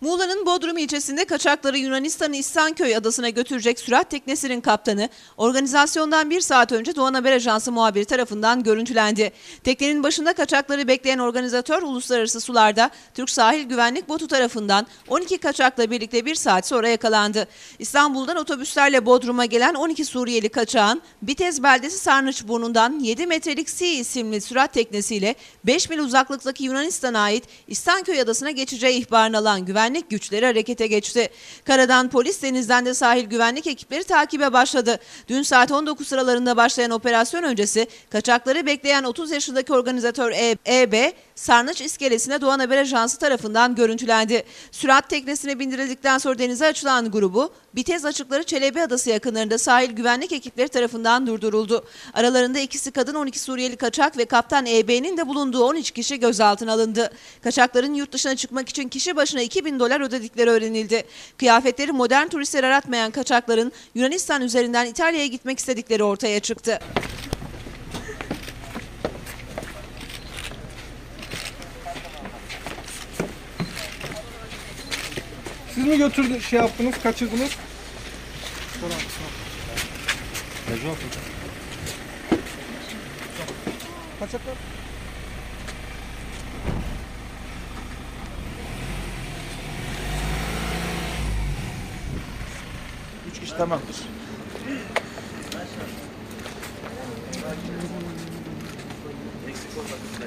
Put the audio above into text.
Muğla'nın Bodrum ilçesinde kaçakları Yunanistan'ın İhsanköy adasına götürecek sürat teknesinin kaptanı organizasyondan bir saat önce Doğan Haber Ajansı muhabiri tarafından görüntülendi. Teknenin başında kaçakları bekleyen organizatör uluslararası sularda Türk Sahil Güvenlik Botu tarafından 12 kaçakla birlikte bir saat sonra yakalandı. İstanbul'dan otobüslerle Bodrum'a gelen 12 Suriyeli kaçağın Bitez beldesi Sarnıçburnu'ndan 7 metrelik Sea isimli sürat teknesiyle 5 mil uzaklıktaki Yunanistan'a ait İhsanköy adasına geçeceği ihbarını alan güvenlik güçleri harekete geçti. Karadan polis denizden de sahil güvenlik ekipleri takibe başladı. Dün saat 19 sıralarında başlayan operasyon öncesi kaçakları bekleyen 30 yaşındaki organizatör E- EB Sarnıç iskelesine Doğan Haber Ajansı tarafından görüntülendi. Sürat teknesine bindirildikten sonra denize açılan grubu Bitez açıkları Çelebi Adası yakınlarında sahil güvenlik ekipleri tarafından durduruldu. Aralarında ikisi kadın 12 Suriyeli kaçak ve kaptan EB'nin de bulunduğu 13 kişi gözaltına alındı. Kaçakların yurt dışına çıkmak için kişi başına 2000 dolar ödedikleri öğrenildi. Kıyafetleri modern turistler aratmayan kaçakların Yunanistan üzerinden İtalya'ya gitmek istedikleri ortaya çıktı. Siz mi götürdü şey yaptınız, kaçırdınız? Kaçaklar. çıkış tamamdır. Eksik olmasın